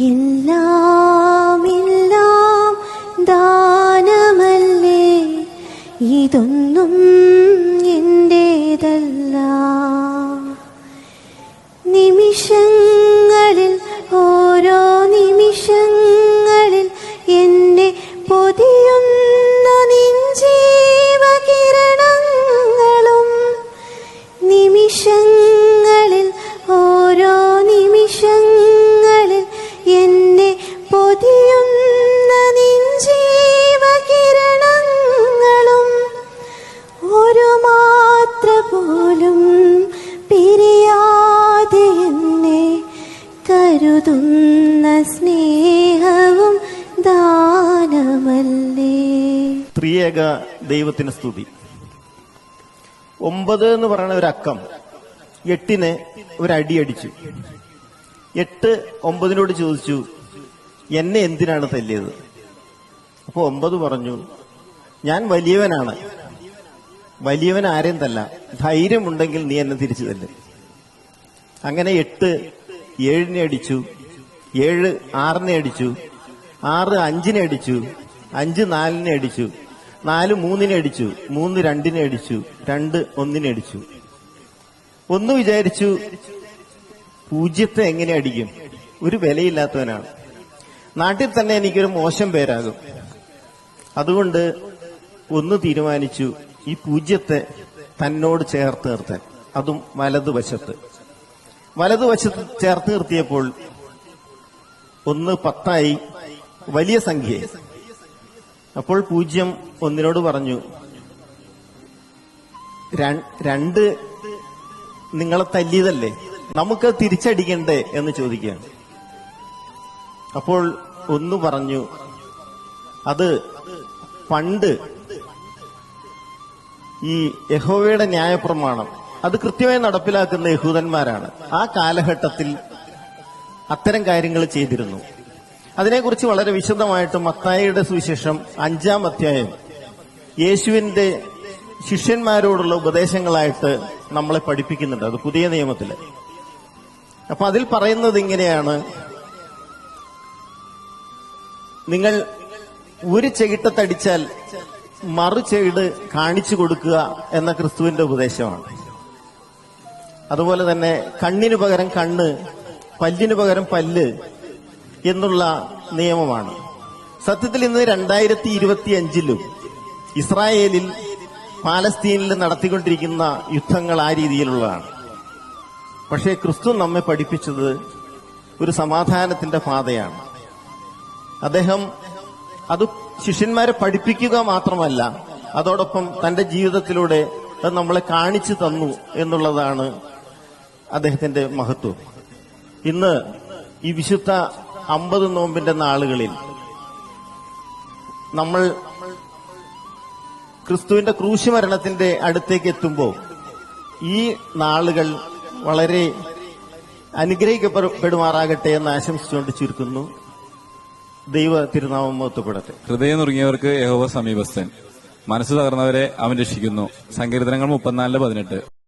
എല്ലാം എല്ലാം ദാനമല്ലേ? ഇതൊന്നും എന്റേതല്ല. നിമിഷങ്ങളിൽ ഓരോ നിമിഷങ്ങളിൽ എന്നെ പൊതിയുന്ന നിഞ്ചീവകിരണങ്ങളും നിമിഷങ്ങളിൽ ത്രിയേക ദൈവത്തിന് സ്തുതി. ഒമ്പത് എന്ന് പറയുന്ന ഒരു അക്കം എട്ടിന് ഒരു അടിയടിച്ചു എട്ട് ഒമ്പതിനോട് ചോദിച്ചു എന്നെ എന്തിനാണ് തല്ലിയത്? അപ്പൊ ഒമ്പത് പറഞ്ഞു ഞാൻ വലിയവനാണ്. വലിയവൻ ആരെയും തല്ല. ധൈര്യമുണ്ടെങ്കിൽ നീ എന്നെ തിരിച്ചു തല്ലു. അങ്ങനെ എട്ട് ഏഴിനെ അടിച്ചു ഏഴ് ആറിനെ അടിച്ചു ആറ് അഞ്ചിനെ അടിച്ചു അഞ്ച് നാലിനെ അടിച്ചു. നാല് മൂന്നിനെ അടിച്ചു മൂന്ന് രണ്ടിനെ അടിച്ചു രണ്ട് ഒന്നിനെ അടിച്ചു. ഒന്ന് വിചാരിച്ചു പൂജ്യത്തെ എങ്ങനെ അടിക്കും? ഒരു വിലയില്ലാത്തവനാണ്. നാട്ടിൽ തന്നെ എനിക്കൊരു മോശം പേരാകും. അതുകൊണ്ട് ഒന്ന് തീരുമാനിച്ചു ഈ പൂജ്യത്തെ തന്നോട് ചേർത്ത് നിർത്താൻ. അതും വലതുവശത്ത് വലതുവശത്ത് ചേർത്ത് നിർത്തിയപ്പോൾ ഒന്ന് പത്തായി. വലിയ സംഖ്യ അപ്പോൾ പൂജ്യം ഒന്നിനോട് പറഞ്ഞു രണ്ട് നിങ്ങളെ തല്ലിയതല്ലേ? നമുക്ക് തിരിച്ചടിക്കണ്ടേ? എന്ന് ചോദിക്കുകയാണ് അപ്പോൾ ഒന്ന് പറഞ്ഞു അത് പണ്ട് ഈ യഹോവയുടെ ന്യായപ്രമാണം അത് കൃത്യമായി നടപ്പിലാക്കുന്ന യഹൂദന്മാരാണ്. ആ കാലഘട്ടത്തിൽ അത്തരം കാര്യങ്ങൾ ചെയ്തിരുന്നു. അതിനെക്കുറിച്ച് വളരെ വിശദമായിട്ട് മത്തായിയുടെ സുവിശേഷം അഞ്ചാം അധ്യായം. യേശുവിന്റെ ശിഷ്യന്മാരോടുള്ള ഉപദേശങ്ങളായിട്ട് നമ്മളെ പഠിപ്പിക്കുന്നുണ്ട്. അത് പുതിയ നിയമത്തിൽ അപ്പൊ അതിൽ പറയുന്നത് ഇങ്ങനെയാണ്. നിങ്ങൾ ഒരു ചെകിട്ടത്തടിച്ചാൽ മറു ചെകിട് കാണിച്ചു കൊടുക്കുക എന്ന ക്രിസ്തുവിന്റെ ഉപദേശമാണ്. അതുപോലെ തന്നെ കണ്ണിനു പകരം കണ്ണ് പല്ലിനു പകരം പല്ല് എന്നുള്ള നിയമമാണ്. സത്യത്തിൽ ഇന്ന് രണ്ടായിരത്തി ഇരുപത്തി അഞ്ചിലും ഇസ്രായേലിൽ പാലസ്തീനിൽ നടത്തിക്കൊണ്ടിരിക്കുന്ന യുദ്ധങ്ങൾ ആ രീതിയിലുള്ളതാണ്. പക്ഷേ ക്രിസ്തു നമ്മെ പഠിപ്പിച്ചത് ഒരു സമാധാനത്തിന്റെ പാതയാണ്. അദ്ദേഹം അത് ശിഷ്യന്മാരെ പഠിപ്പിക്കുക മാത്രമല്ല അതോടൊപ്പം തന്റെ ജീവിതത്തിലൂടെ അത് നമ്മളെ കാണിച്ചു തന്നു എന്നുള്ളതാണ് അദ്ദേഹത്തിന്റെ മഹത്വം. ഇന്ന് ഈ വിശുദ്ധ അമ്പത് നോമ്പിന്റെ നാളുകളിൽ നമ്മൾ ക്രിസ്തുവിന്റെ ക്രൂശുമരണത്തിന്റെ അടുത്തേക്ക് എത്തുമ്പോൾ ഈ നാളുകൾ വളരെ അനുഗ്രഹിക്കപ്പെടുമാറാകട്ടെ എന്ന് ആശംസിച്ചുകൊണ്ട് ചുരുക്കുന്നു. ദൈവ തിരുനാമം മഹത്വപ്പെടട്ടെ. ഹൃദയം നുറുങ്ങിയവർക്ക് യഹോവ സമീപസ്ഥൻ. മനസ്സ് തകർന്നവരെ അവൻ രക്ഷിക്കുന്നു. സങ്കീർത്തനങ്ങൾ മുപ്പത്തിനാലിൽ പതിനെട്ട്.